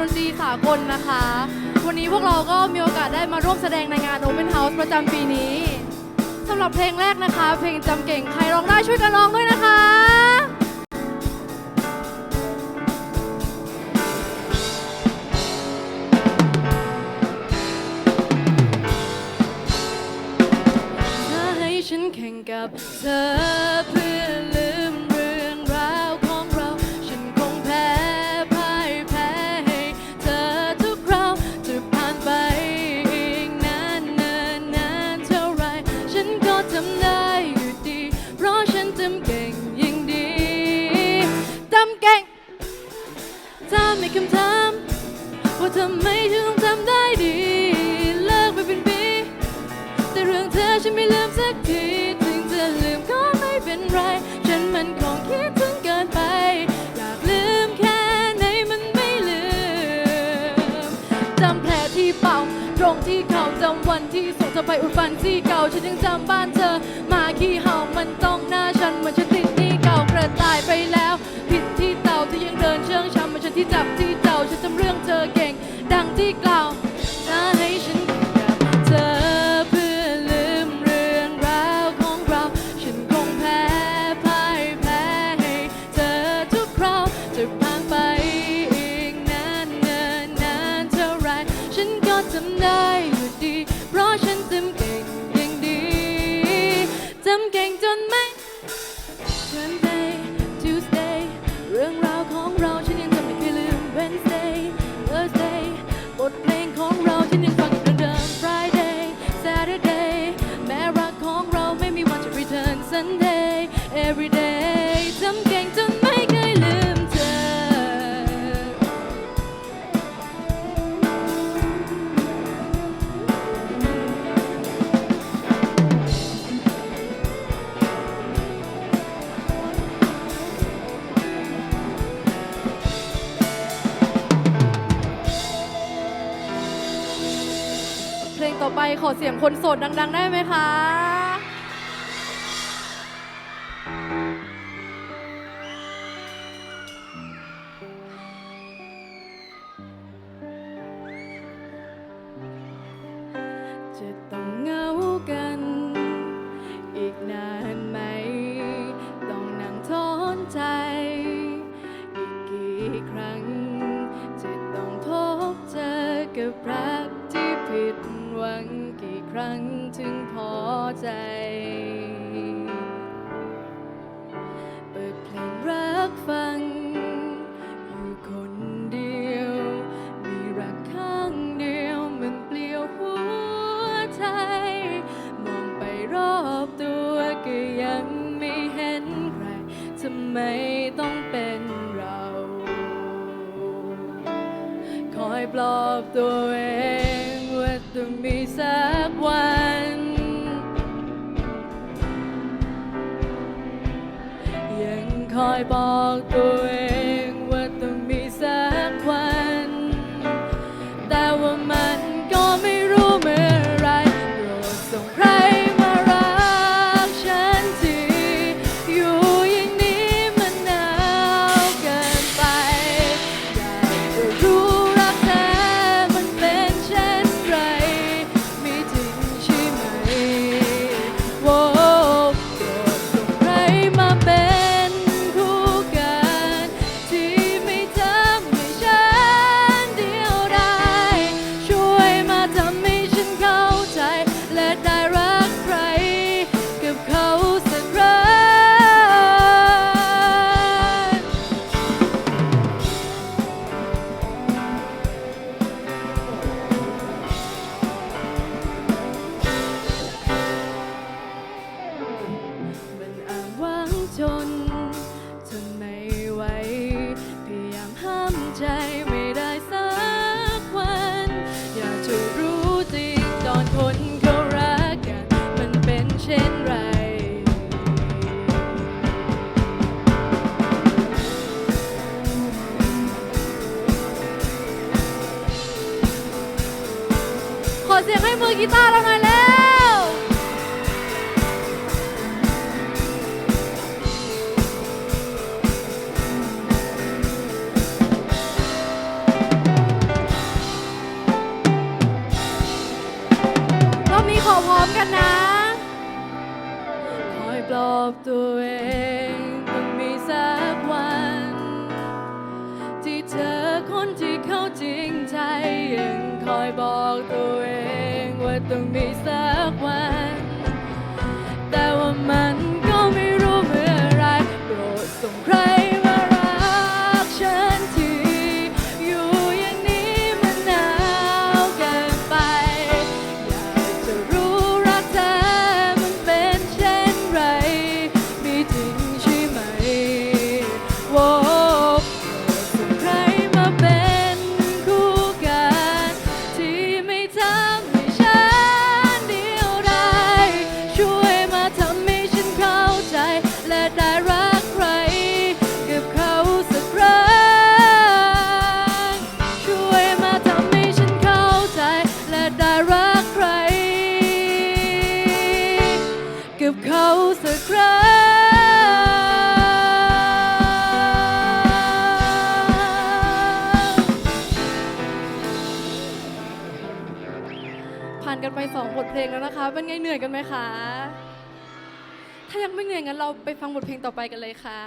ดนตรีสากลนะคะ วันนี้พวกเราก็มีโอกาสได้มาร่วมแสดงในงาน Open House ประจำปีนี้สำหรับเพลงแรกนะคะ เพลงจำเก่งใครร้องได้ช่วยกันร้องด้วยนะคะเธอให้ฉันแข่งกับเธอ คำถาม ว่าทำไมฉันต้องทำได้ดี เลิกไปเป็นปี แต่เรื่องเธอฉันไม่ลืมสักที ถึงจะลืมก็ไม่เป็นไร ฉันมันคงคิดถึงเกินไป อยากลืมแค่ไหนมันไม่ลืมจำแผลที่เป่า ตรงที่เขาจำวันที่ส่งเธอไปอุดฟันที่เก่า ฉันยังจำบ้านเธอ มาขี้เห่ามันต้องหน้าฉันเหมือนฉันติดหนี่เก่ากระต่ายไปแล้ว ที่เต่าที่ยังเดินเชื่องช้ำเหมือนฉันที่จับที่เจ้าฉันจำเรื่องเธอเก่ง ดังที่กล่าวถ้าให้ฉัน ขอเสียงคนโสดดัง ๆ ได้ไหมคะ รัีตาร์ลงมาแล้ว รอบนี้ขอพร้อมกันนะ คอยปลอบตัวเองต้องมีสักวัน ที่เธอคนที่เข้าจริงใจยังคอยบอกตัว ต้องมีสักวัน 2 บทเพลงแล้วนะคะ เป็นไงเหนื่อยกันไหมคะ ถ้ายังไม่เหนื่อยงั้นเราไปฟังบทเพลงต่อไปกันเลยค่ะ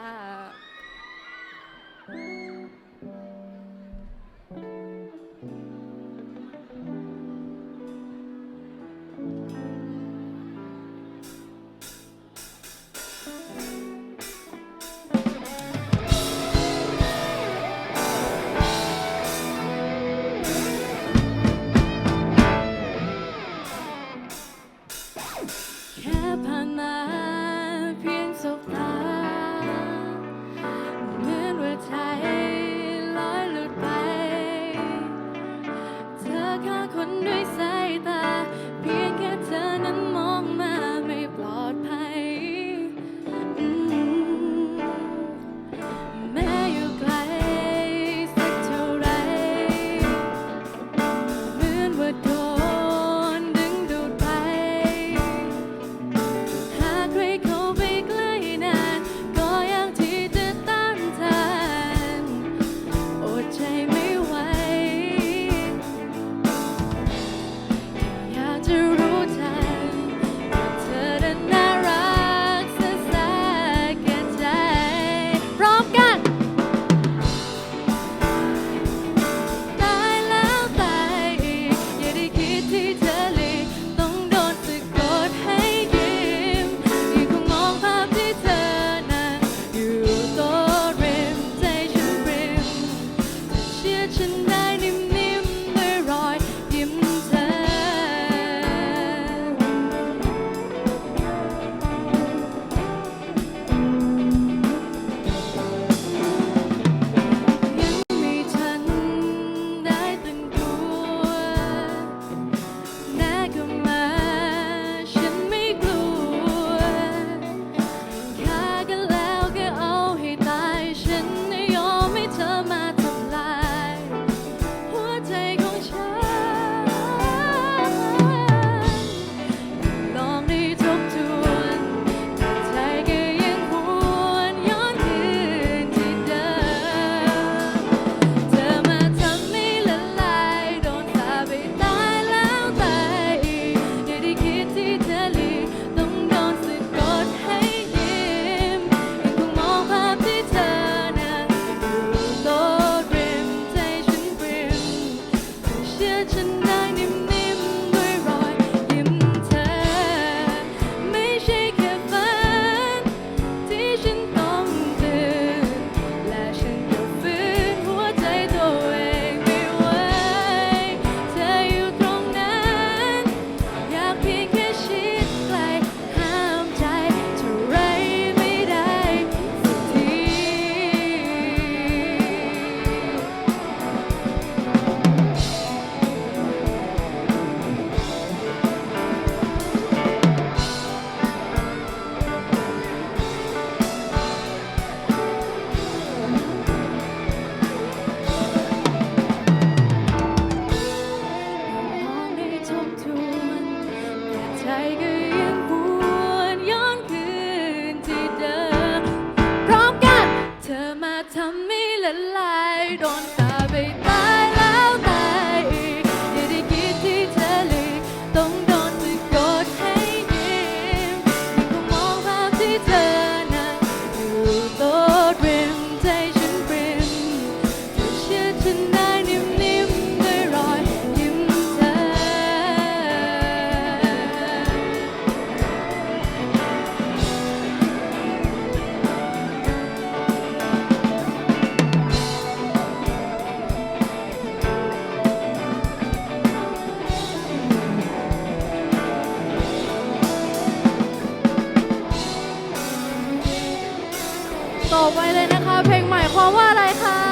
ต่อไปเลยนะคะ เพลงใหม่ความว่าอะไรคะ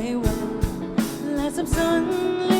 very well. Last some sunlight.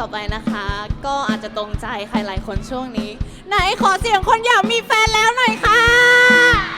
ต่อไปนะคะ ก็อาจจะตรงใจใครหลายคนช่วงนี้ ไหนขอเสียงคนอยากมีแฟนแล้วหน่อยค่ะ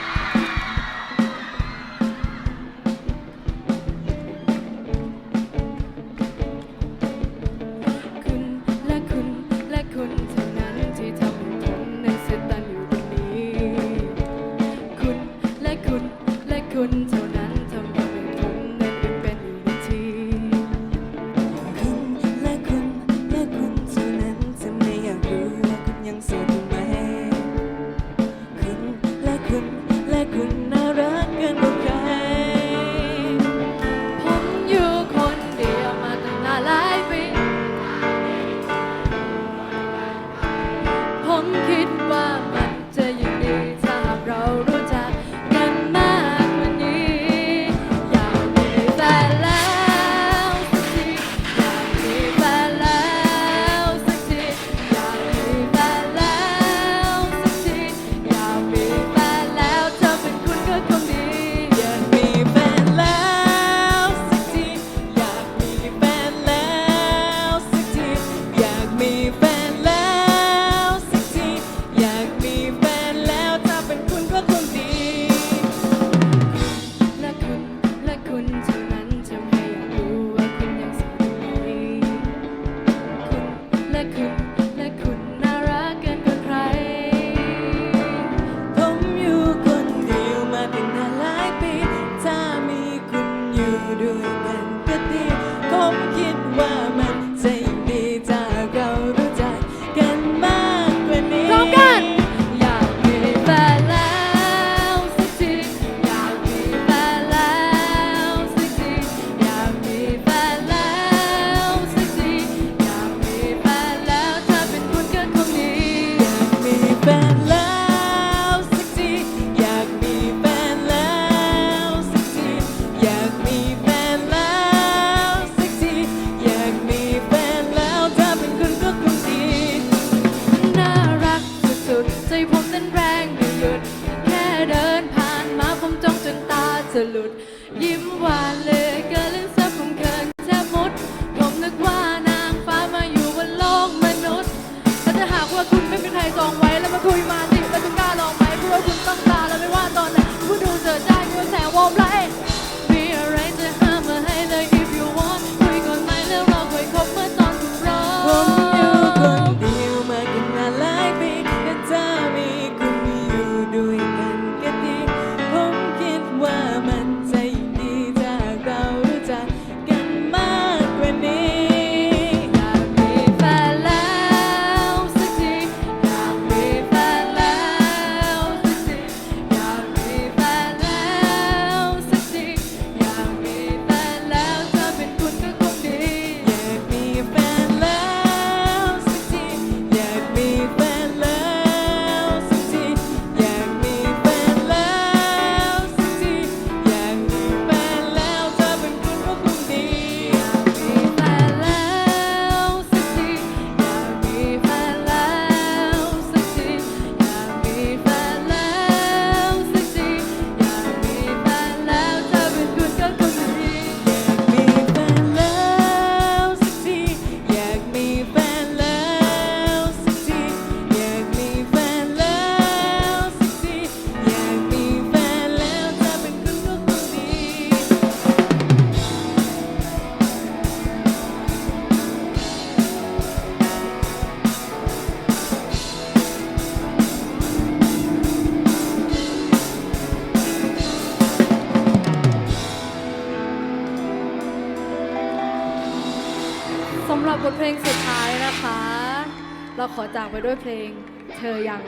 ไปด้วยเพลง เธอยัง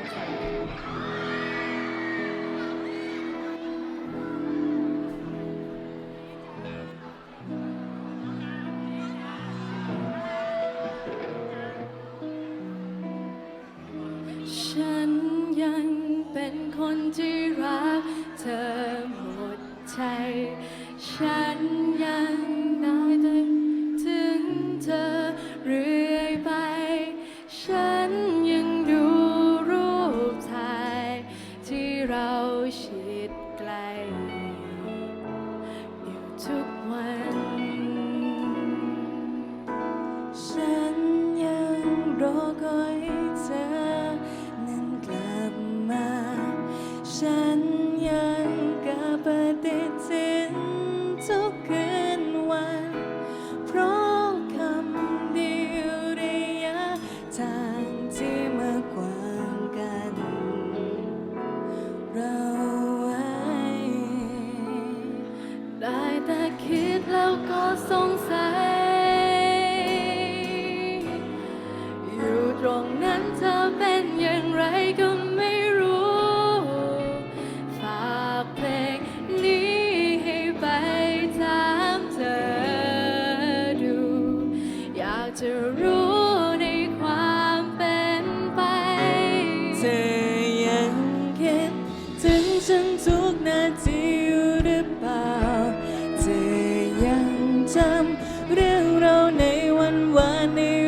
เรื่องเราในวันวานนี้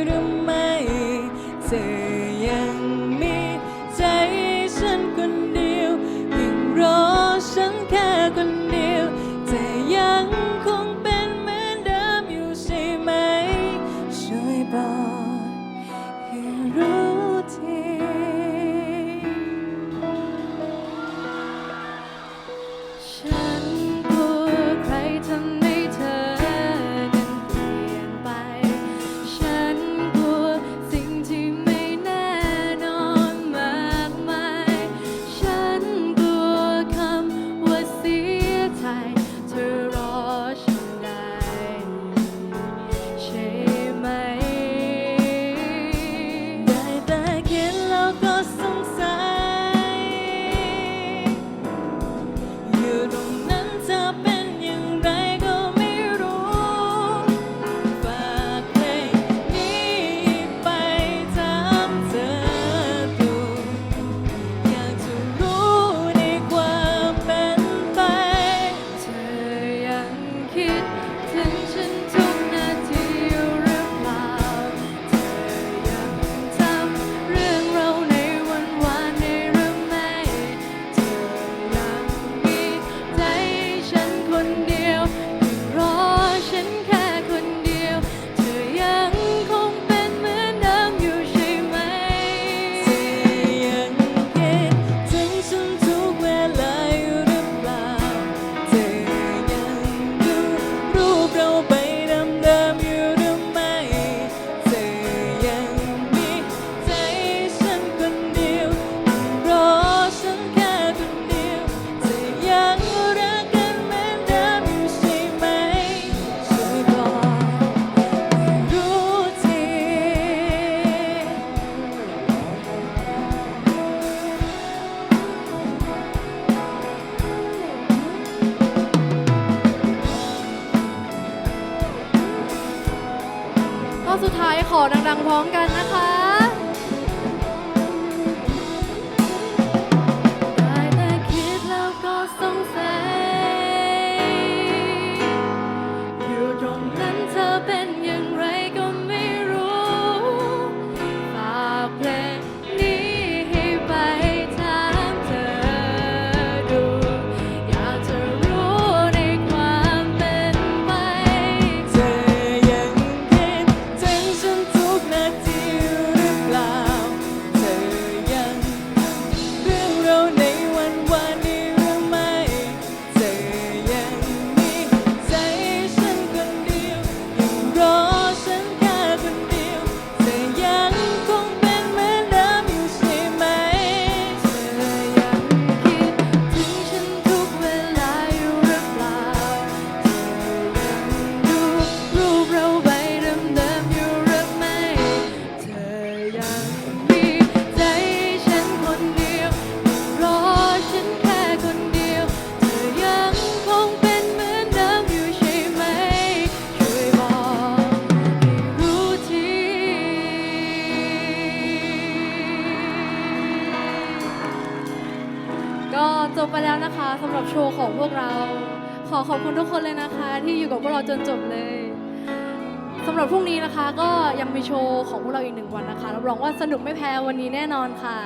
ีโชว์ของพวกเราอีกหนึ่งวันนะคะรับรองว่าสนุกไม่แพ้วันนี้แน่นอนค่ะ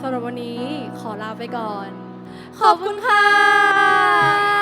สำหรับวันนี้ขอลาไปก่อน ขอบคุณค่ะ